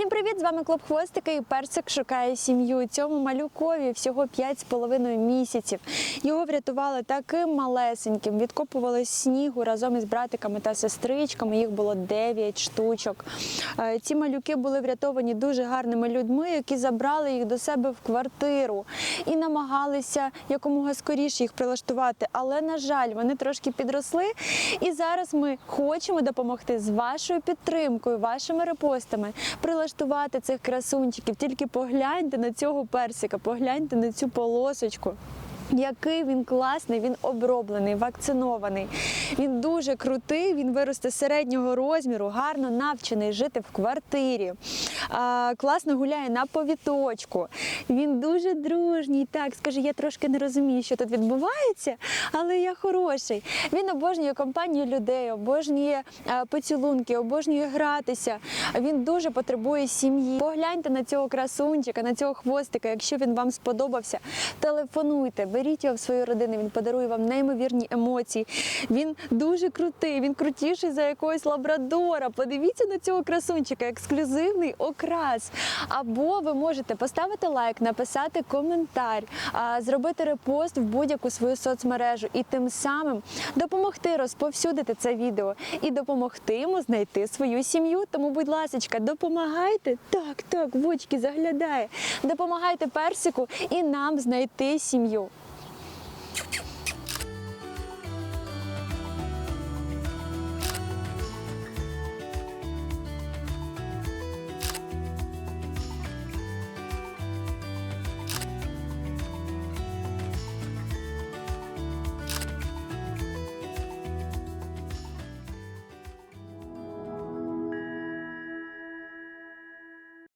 Всім привіт! З вами клуб Хвостики і персик шукає сім'ю. Цьому малюкові всього 5,5 місяців. Його врятували таким малесеньким, відкопували снігу разом із братиками та сестричками. Їх було 9 штучок. Е, Ці малюки були врятовані дуже гарними людьми, які забрали їх до себе в квартиру і намагалися якомога скоріше їх прилаштувати. Але на жаль, вони трошки підросли. І зараз ми хочемо допомогти з вашою підтримкою, вашими репостами прилаштувати цих красунчиків. Тільки погляньте на цього персика, погляньте на цю полосочку. Який він класний, він оброблений, вакцинований. Він дуже крутий, він виросте середнього розміру, гарно навчений жити в квартирі. Класно гуляє на повіточку. Він дуже дружній. Так, скаже, я трошки не розумію, що тут відбувається, але я хороший. Він обожнює компанію людей, обожнює поцілунки, обожнює гратися. Він дуже потребує сім'ї. Погляньте на цього красунчика, на цього хвостика. Якщо він вам сподобався, телефонуйте, беріть його в свою родину. Він подарує вам неймовірні емоції. Він дуже крутий, він крутіший за якогось лабрадора. Подивіться на цього красунчика, ексклюзивний окрас. Або ви можете поставити лайк, написати коментар, зробити репост в будь-яку свою соцмережу і тим самим допомогти розповсюдити це відео і допомогти йому знайти свою сім'ю. Тому, будь ласка, допомагайте. Так, так, в очки заглядає. Допомагайте персику і нам знайти сім'ю.